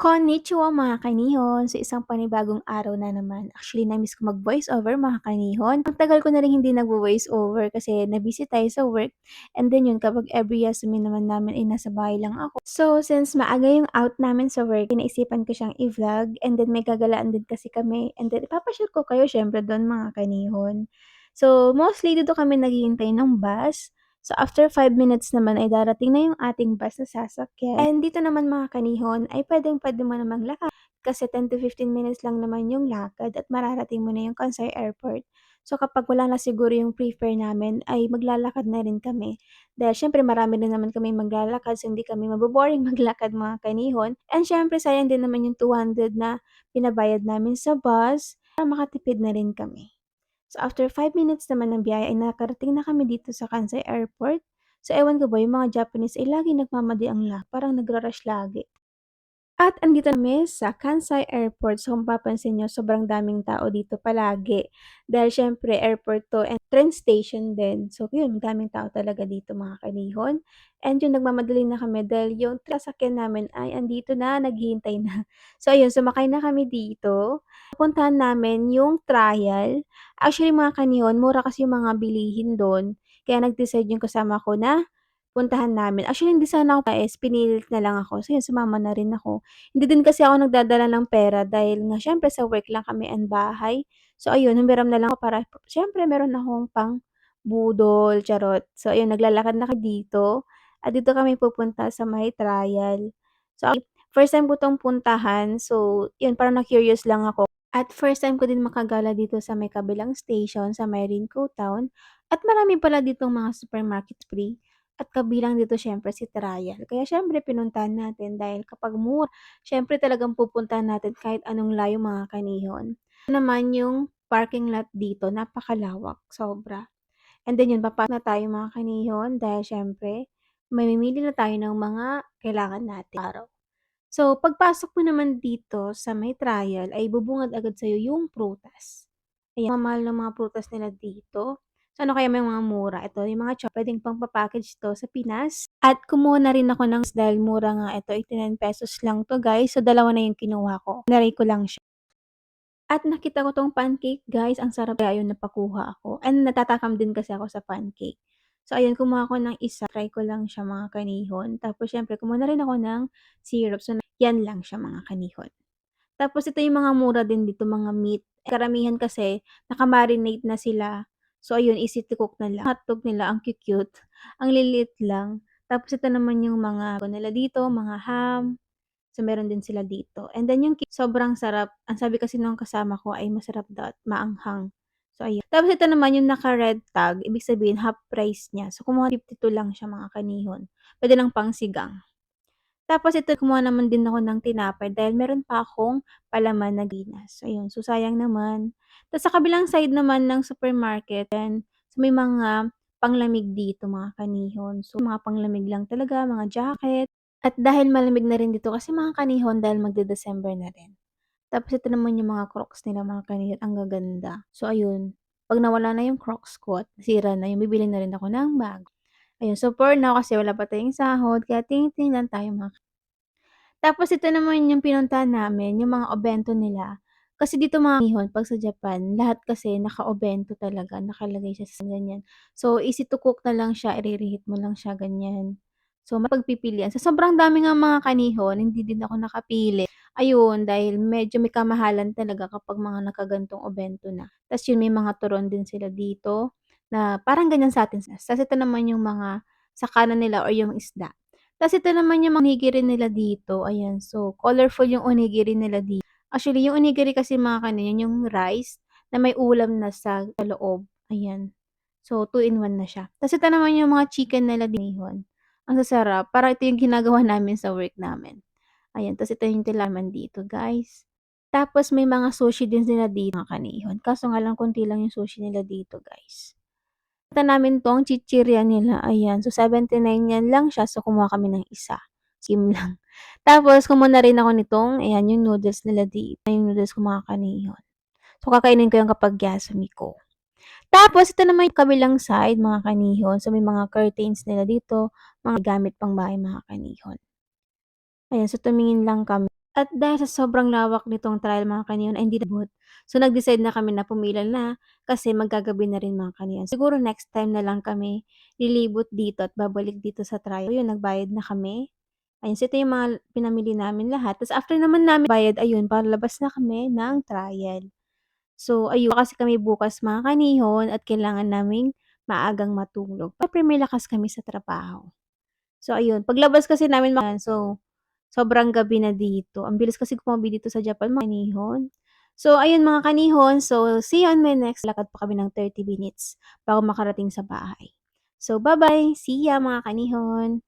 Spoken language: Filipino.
Konnichiwa mga kanihon! So, isang panibagong araw na naman. Actually, na-miss ko mag-voice over mga kanihon. Ang tagal ko na rin hindi nagvo-voice over kasi na-busy tayo sa work. And then yun, kapag every Yasumi naman namin ay nasa bahay lang ako. So, since maaga yung out namin sa work, inaisipan ko siyang i-vlog. And then may gagalaan din kasi kami. And then ipapashare ko kayo syempre doon mga kanihon. So, mostly dito kami naghihintay ng bus. So, after 5 minutes naman ay darating na yung ating bus na sasakyan. And dito naman mga kanihon ay pwedeng-pwede mo namang lakad kasi 10 to 15 minutes lang naman yung lakad at mararating mo na yung Kansai Airport. So, kapag wala na siguro yung pre-fare namin ay maglalakad na rin kami. Dahil syempre marami din naman kami maglalakad so hindi kami maboboring maglakad mga kanihon. And syempre sayang din naman yung 200 na pinabayad namin sa bus para makatipid na rin kami. So, after 5 minutes naman ng biyahe ay nakarating na kami dito sa Kansai Airport. So, ewan ko ba, yung mga Japanese ay lagi nagmamadiang la, parang nagra-rush lagi. At andito kami sa Kansai Airport. So, kung papansin nyo, sobrang daming tao dito palagi. Dahil syempre, airport to and train station din. So, yun, daming tao talaga dito mga kanihon. And yun, nagmamadali na kami dahil yung sasakyan namin ay andito na, naghihintay na. So, ayun, sumakay na kami dito. Pupuntahan namin yung trial. Actually, mga kanihon, mura kasi yung mga bilihin doon. Kaya nag-decide yung kasama ko na puntahan namin. Actually, hindi sana ako is pinilit na lang ako. So, yun, sumama na rin ako. Hindi din kasi ako nagdadala ng pera dahil nga syempre sa work lang kami and bahay. So, ayun, humiram na lang ako para syempre meron akong pang budol, charot. So, ayun, naglalakad na kami dito. At dito kami pupunta sa may trial. So, first time ko tong puntahan. So, yun, parang na-curious lang ako. At first time ko din makagala dito sa may kabilang station sa may Rinco Town. At marami pala ditong mga supermarket free. At kabilang dito syempre si Trial. Kaya syempre pinuntahan natin dahil kapag mura, syempre talagang pupuntahan natin kahit anong layo mga kanihon. Ito naman yung parking lot dito, napakalawak, sobra. And then yun, papasok na tayo mga kanihon dahil syempre, mamimili na tayo ng mga kailangan natin araw. So, pagpasok mo naman dito sa may trial ay bubungad agad sa'yo yung prutas. Ayan, mamahal ng mga prutas nila dito. Ano kaya may mga mura? Ito, yung mga chop, pwedeng pang package to sa Pinas. At kumuha na rin ako ng dahil mura nga ito, 89 pesos lang to guys. So, dalawa na yung kinuha ko. Naray ko lang siya. At nakita ko tong pancake guys, ang sarap kaya yun napakuha ako. And natatakam din kasi ako sa pancake. So, ayun, kumuha ko ng isa. Try ko lang siya mga kanihon. Tapos, syempre, kumuha na rin ako ng syrup. So, yan lang siya mga kanihon. Tapos, ito yung mga mura din dito, mga meat. Karamihan kasi, nakamarinate na sila. So, ayun, easy to cook na lang. Hotdog nila, ang cute. Ang liliit lang. Tapos, ito naman yung mga nila dito, mga ham. So, meron din sila dito. And then, yung sobrang sarap. Ang sabi kasi nung kasama ko ay masarap daw at maanghang. So, ayun. Tapos, ito naman yung naka-red tag. Ibig sabihin, half price niya. So, kumuha 52 lang siya mga kanihon. Pwede lang pang sigang. Tapos, ito, kumuha naman din ako ng tinapay dahil meron pa akong palaman na ginas. Ayun. So, sayang naman. Tapos, sa kabilang side naman ng supermarket, and, so, may mga panglamig dito mga kanihon. So, mga panglamig lang talaga, mga jacket. At dahil malamig na rin dito kasi mga kanihon dahil magde-December na rin. Tapos ito naman yung mga crocs nila mga kanihon, ang gaganda. So ayun, pag nawala na yung crocs ko at sira na yung bibili na rin ako ng bago. Ayun, so for now kasi wala pa tayong sahod, kaya tingin-tingin lang tayo mga Tapos ito naman yung pinuntahan namin, yung mga obento nila. Kasi dito mga kanihon, pag sa Japan, lahat kasi naka-obento talaga, nakalagay siya sa ganyan. So, easy to cook na lang siya, i-reheat mo lang siya, ganyan. So, mapagpipilian. Sa sobrang dami ngang mga kanihon, hindi din ako nakapili. Ayun, dahil medyo may kamahalan talaga kapag mga nakagantong obento na. Tas yun, may mga turon din sila dito na parang ganyan sa atin. Tas ito naman yung mga sakanan nila or yung isda. Tas ito naman yung onigiri nila dito. Ayan, so colorful yung onigiri nila dito. Actually, yung onigiri kasi mga kanina, yung rice na may ulam na sa loob. Ayan. So, 2 in 1 na siya. Tas ito naman yung mga chicken nila dinihon. Ang sasarap. Parang ito yung ginagawa namin sa work namin. Ayan, tas ito yung tilaman dito, guys. Tapos may mga sushi din sila dito, mga kanihon. Kaso nga lang konti lang yung sushi nila dito, guys. Kita namin tong chichirya nila. Ayan, so 79 yan lang siya. So, kumuha kami ng isa. Kim lang. Tapos, kumuha na rin ako nitong, ayan, yung noodles nila dito. Yung noodles ko mga kanihon. So, kakainin ko yung kapag yasumi ko. Tapos, ito naman yung kabilang side, mga kanihon. So, may mga curtains nila dito, mga gamit pang bahay, mga kanihon. Ayan, so tumingin lang kami. At dahil sa sobrang lawak nitong trial mga kanihon ay hindi nabot. So, nag-decide na kami na pumila na kasi maggagabi na rin mga kanihon. Siguro next time na lang kami lilibot dito at babalik dito sa trial. Yun, nagbayad na kami. Ayun, so ito yung mga pinamili namin lahat. Tapos after naman namin bayad, ayun, palabas na kami ng trial. So, ayun, kasi kami bukas mga kanihon at kailangan naming maagang matulog. Siyempre may lakas kami sa trabaho. So, ayun, paglabas kasi namin so, sobrang gabi na dito. Ang bilis kasi gumabi dito sa Japan mga kanihon. So, ayun mga kanihon, so see you on my next lakad pa kami ng 30 minutes bago makarating sa bahay. So, bye-bye! See ya mga kanihon!